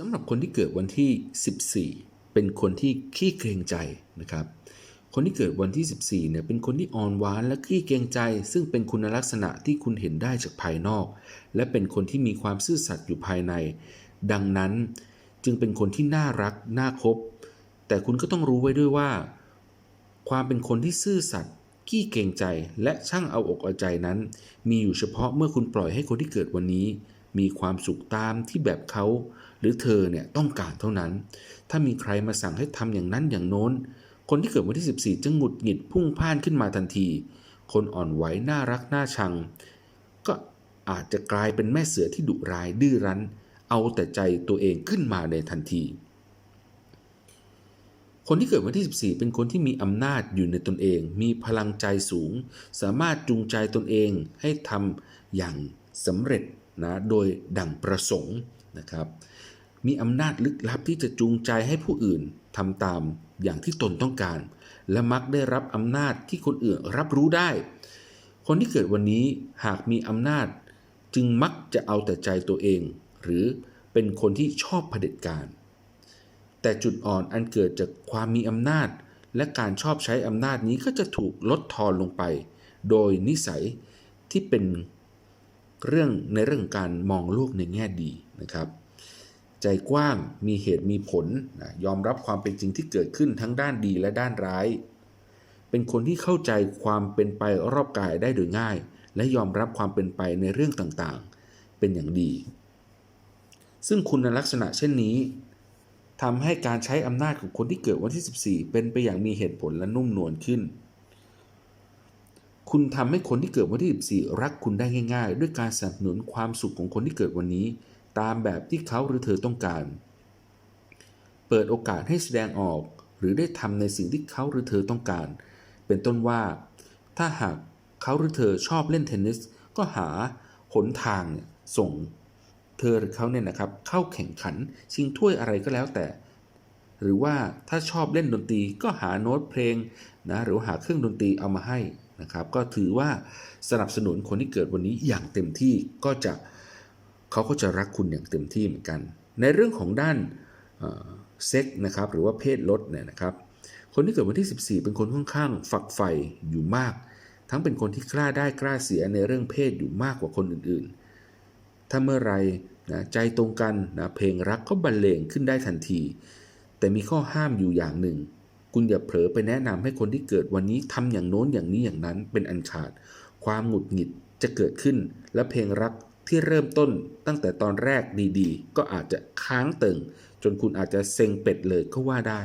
สำหรับคนที่เกิดวันที่ 14 เป็นคนที่ขี้เกรงใจนะครับ คนที่เกิดวันที่ 14เนี่ยเป็นคนที่อ่อนหวานและขี้เกรงใจ ซึ่งเป็นคุณลักษณะที่คุณเห็นได้จากภายนอก และเป็นคนที่มีความซื่อสัตย์อยู่ภายใน ดังนั้นจึงเป็นคนที่น่ารักน่าคบ แต่คุณก็ต้องรู้ไว้ด้วยว่า ความเป็นคนที่ซื่อสัตย์ขี้เกรงใจและช่างเอาอกเอาใจนั้น มีอยู่เฉพาะเมื่อคุณปล่อยให้คนที่เกิดวันนี้ มีความสุขตามที่แบบเขา หรือเธอเนี่ยต้องการเท่านั้น ถ้ามีใครมาสั่งให้ทำอย่างนั้นอย่างโน้น คนที่เกิดวันที่ 14 จะหงุดหงิดพุ่งพ่านขึ้นมาทันที คนอ่อนไหวน่ารักน่าชัง ก็อาจจะกลายเป็นแม่เสือที่ดุร้ายดื้อรั้น เอาแต่ใจตัวเองขึ้นมาในทันที คนที่เกิดวันที่ 14 เป็นคนที่มีอำนาจอยู่ในตนเอง มีพลังใจสูง สามารถจูงใจตนเองให้ทำอย่างสำเร็จนะ โดยดั่งประสงค์ นะครับ มีอำนาจลึกลับที่จะจูงใจให้ผู้อื่นทำตามอย่างที่ตนต้องการ และมักได้รับอำนาจที่คนอื่นรับรู้ได้ คนที่เกิดวันนี้หากมีอำนาจ จึงมักจะเอาแต่ใจตัวเอง หรือเป็นคนที่ชอบเผด็จการ แต่จุดอ่อนอันเกิดจากความมีอำนาจ และการชอบใช้อำนาจนี้ก็จะถูกลดทอนลงไป โดยนิสัยที่เป็น เรื่องในเรื่องการมองโลกในแง่ดีนะครับ ใจกว้างมีเหตุมีผลนะยอมรับความเป็นจริงที่เกิดขึ้นทั้งด้านดีและด้านร้าย เป็นคนที่เข้าใจความเป็นไปรอบกายได้โดยง่าย และยอมรับความเป็นไปในเรื่องต่างๆ เป็นอย่างดี ซึ่งคุณลักษณะเช่นนี้ทำให้การใช้อำนาจของคนที่เกิดวันที่ 14 เป็นไปอย่างมีเหตุผลและนุ่มนวลขึ้น คุณทำให้คนที่เกิดวันที่ 14 รักคุณได้ง่าย ๆ ด้วยการสนับสนุนความสุขของคนที่เกิดวันนี้ ตามแบบที่เขาหรือเธอต้องการ เปิดโอกาสให้แสดงออก หรือได้ทำในสิ่งที่เขาหรือเธอต้องการ เป็นต้นว่า ถ้าหากเขาหรือเธอชอบเล่นเทนนิส ก็หาหนทางส่งเธอหรือเขาเนี่ยนะครับเข้าแข่งขันชิงถ้วยอะไรก็แล้วแต่ หรือว่าถ้าชอบเล่นดนตรีก็หาโน้ตเพลงนะหรือหาเครื่องดนตรีเอามาให้ นะครับ ก็ถือว่าสนับสนุนคนที่เกิดวันนี้อย่างเต็มที่ก็จะเขาก็จะรักคุณอย่างเต็มที่เหมือนกัน ในเรื่องของด้านเซ็กนะครับหรือว่าเพศลดเนี่ยนะครับ คนที่เกิดวันที่ 14 เป็นคนค่อนข้างฝักใฝ่อยู่มาก ทั้งเป็นคนที่กล้าได้กล้าเสียในเรื่องเพศอยู่มากกว่าคนอื่นๆ ถ้าเมื่อไรนะใจตรงกันนะเพลงรักก็บรรเลงขึ้นได้ทันที แต่มีข้อห้ามอยู่อย่างหนึ่ง คุณอย่าเผลอไปแนะนำให้คนที่เกิดวันนี้ทำอย่างโน้นอย่างนี้อย่างนั้นเป็นอันขาด ความหงุดหงิดจะเกิดขึ้น และเพลงรักที่เริ่มต้นตั้งแต่ตอนแรกดีๆ ก็อาจจะค้างเติ่ง จนคุณอาจจะเซ็งเป็ดเลยก็ว่าได้